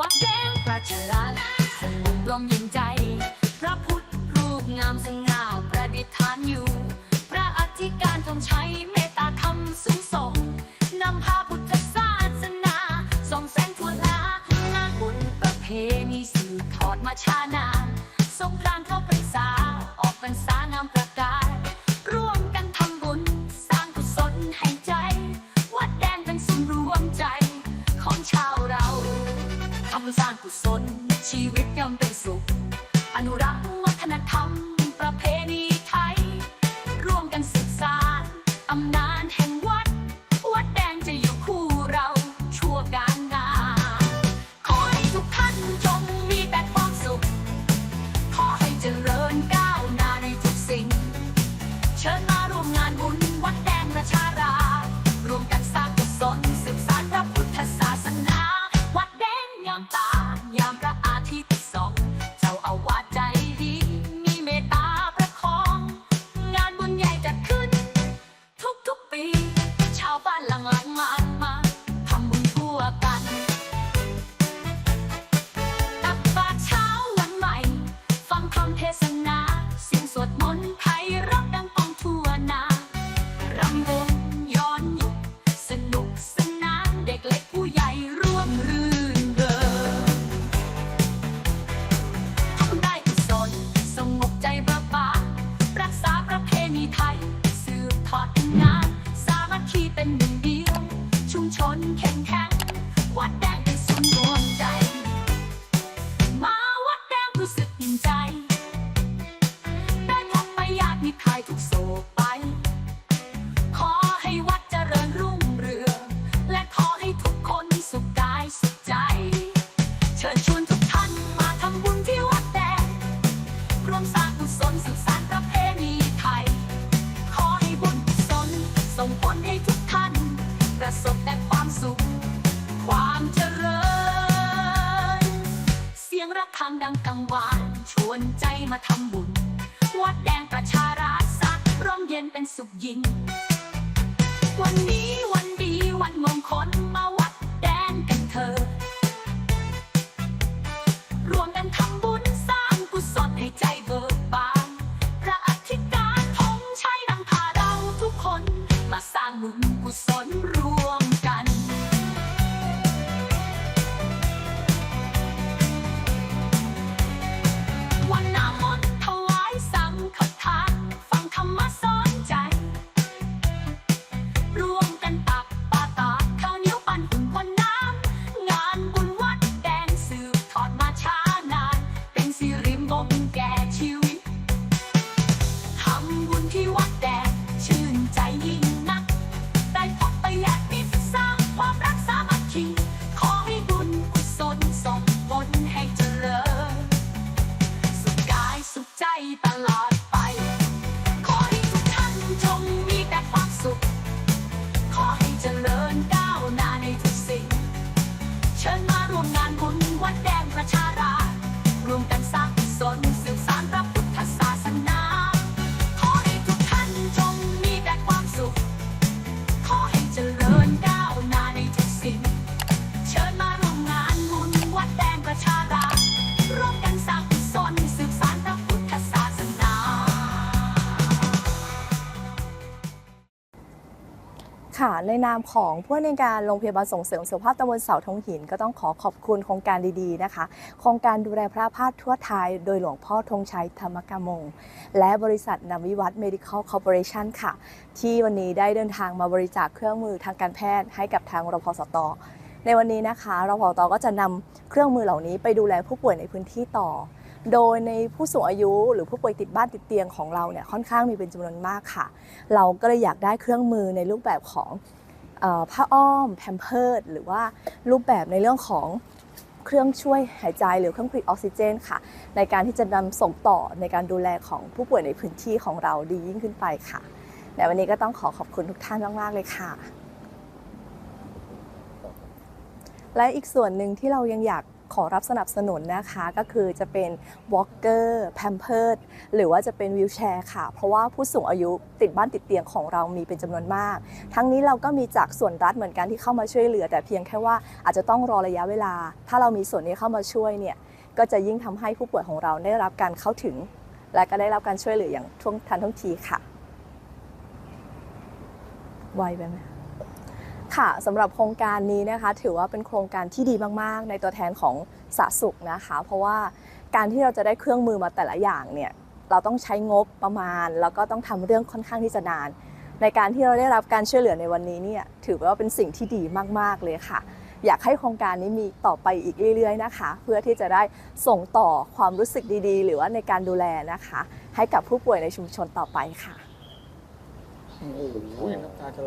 วัดแดงประชรัฐสงบลมเย็นใจ พระพุทธรูปงามสง่าประดิษฐานอยู่ พระอธิการทรงชัยเมตตาธรรมสูงส่งนำพาพุทธศาสนาส่องแสงทั่วลางานบุญประเพณีสืบทอดมาชานา ชีวิต แต่ความสุข ความเจริญ เสียงระฆังดังกังวานชวนใจมาทำบุญ วัดแดงประชาราษฎร์สักร่มเย็นเป็นสุขยิ่ง วันนี้วันดีวันมงคลมาวั ที่วัดแด ค่ะ ในนามของผู้ในการโรงพยาบาลส่งเสริมสุขภาพตำบลเสาทงหิน ก็ต้องขอขอบคุณโครงการดีๆนะคะ โครงการดูแลพระพาธทั่วไทย โดยหลวงพ่อธงชัยธรรมกมง และบริษัทนำวิวัฒน์ Medical Corporation ค่ะ ที่วันนี้ได้เดินทางมาบริจาคเครื่องมือทางการแพทย์ให้กับทางรพสตในวันนี้นะคะรพสตก็จะนำเครื่องมือเหล่านี้ไปดูแลผู้ป่วยในพื้นที่ต่อ โดยในผู้สูงอายุหรือผู้ป่วยติดบ้านติดเตียงของเราเนี่ยค่อนข้างมีเป็นจำนวนมากค่ะ เราก็เลยอยากได้เครื่องมือในรูปแบบของผ้าอ้อมแพมเพิร์ดหรือว่ารูปแบบในเรื่องของเครื่องช่วยหายใจหรือเครื่องผลิตออกซิเจนค่ะ ในการที่จะนำส่งต่อในการดูแลของผู้ป่วยในพื้นที่ของเราดียิ่งขึ้นไปค่ะในวันนี้ก็ต้องขอขอบคุณทุกท่านมาก ๆ เลยค่ะ และอีกส่วนหนึ่งที่เรายังอยาก ขอรับสนับสนุนนะคะก็คือจะเป็น Walker p a m p e r หรือว่าจะเป็นวิวแชร์ค่ะ เพราะว่าผู้สูงอายุติดบ้านติดเตียงของเรามีเป็นจำนวนมาก ทั้งนี้เราก็มีจากส่วนรัฐเหมือนกันที่เข้ามาช่วยเหลือ แต่เพียงแค่ว่าอาจจะต้องรอระยะเวลา ถ้าเรามีส่วนนี้เข้ามาช่วยเนี่ยก็จะยิ่งทำให้ผู้ป่วยของเราได้รับการเข้าถึง และก็ได้รับการช่วยเหลืออย่างท่วงทันท่วงทีค่ะไวไปไหม ค่ะสำหรับโครงการนี้นะคะถือว่าเป็นโครงการที่ดีมากๆ ในตัวแทนของสาธารณสุขนะคะ เพราะว่าการที่เราจะได้เครื่องมือมาแต่ละอย่างเนี่ยเราต้องใช้งบประมาณ แล้วก็ต้องทำเรื่องค่อนข้างที่จะนาน ในการที่เราได้รับการช่วยเหลือในวันนี้เนี่ยถือว่าเป็นสิ่งที่ดีมากๆเลยค่ะ อยากให้โครงการนี้มีต่อไปอีกเรื่อย ๆนะคะ เพื่อที่จะได้ส่งต่อความรู้สึกดีๆ หรือว่าในการดูแลนะคะ ให้กับผู้ป่วยในชุมชนต่อไปค่ะ โอ้โหน้ำตาจะไหล